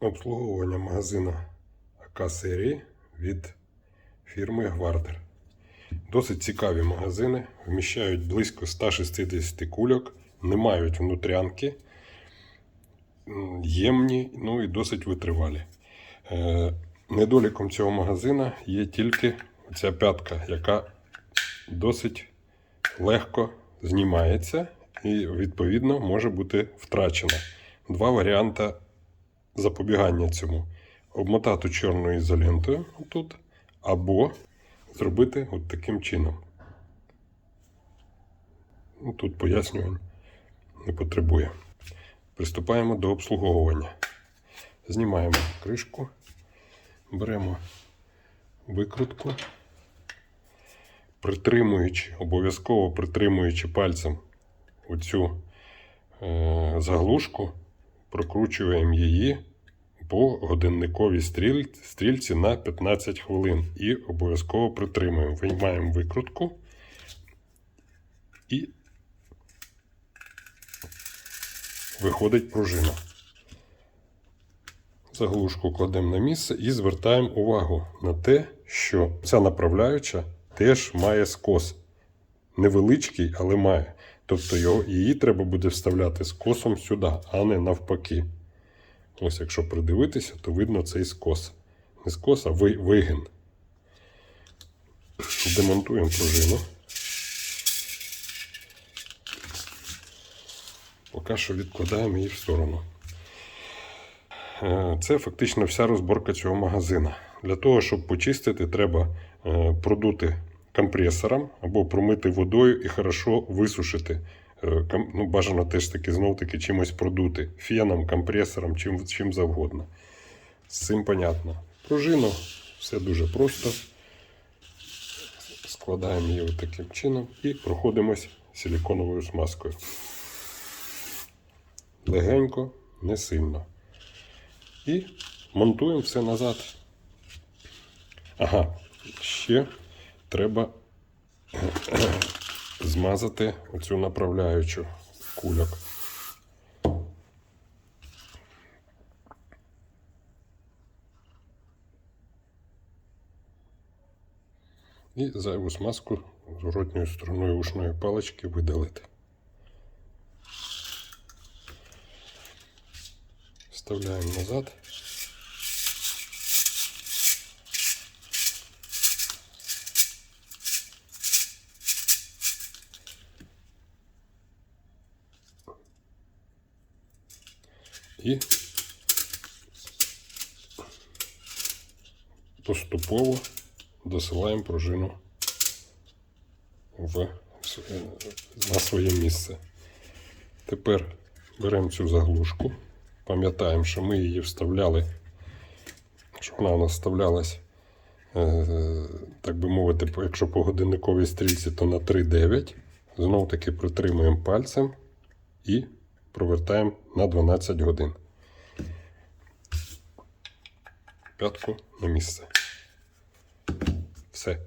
Обслуговування магазину АК серії від фірми Гвардер. Досить цікаві магазини, вміщають близько 160 кульок, не мають внутрянки, ємні, ну і досить витривалі. Е, Недоліком цього магазина є тільки ця п'ятка, яка досить легко знімається і, відповідно, може бути втрачена. Два варіанти запобігання цьому: обмотати чорною ізолентою тут, або зробити от таким чином. Ну, Тут пояснювань не потребує. Приступаємо до обслуговування. Знімаємо кришку, беремо викрутку, притримуючи, обов'язково притримуючи пальцем оцю е, заглушку, прокручуємо її по годинниковій стріль, стрільці на 15 хвилин і обов'язково притримуємо. Виймаємо викрутку і виходить пружина. Заглушку кладемо на місце і звертаємо увагу на те, що ця направляюча теж має скос. Невеличкий, але має. Тобто його, її треба буде вставляти скосом сюди, а не навпаки. Ось якщо придивитися, то видно цей скос. Не скос, а ви- вигин. Демонтуємо пружину. Поки що відкладаємо її в сторону. Е, Це фактично вся розборка цього магазина. Для того, щоб почистити, треба е, продути компресором або промити водою і хорошо висушити. Е, Ну, бажано теж таки знов таки чимось продути. Феном, компресором, чим, чим завгодно. З цим понятно. Пружину все дуже просто. Складаємо її таким чином і проходимось силіконовою смазкою. Легенько, не сильно. І монтуємо все назад. Ага, ще треба змазати оцю направляючу кульок. І зайву смазку зворотньою стороною ушної палички видалити. Вставляємо назад. І поступово досилаємо пружину в, на своє місце. Тепер беремо цю заглушку, пам'ятаємо, що ми її вставляли, що вона у нас вставлялась, е, так би мовити, якщо по годинниковій стрільці, то на 3,9. Знов таки притримуємо пальцем і провертаємо на 12 годин. П'ятку на місце. Все.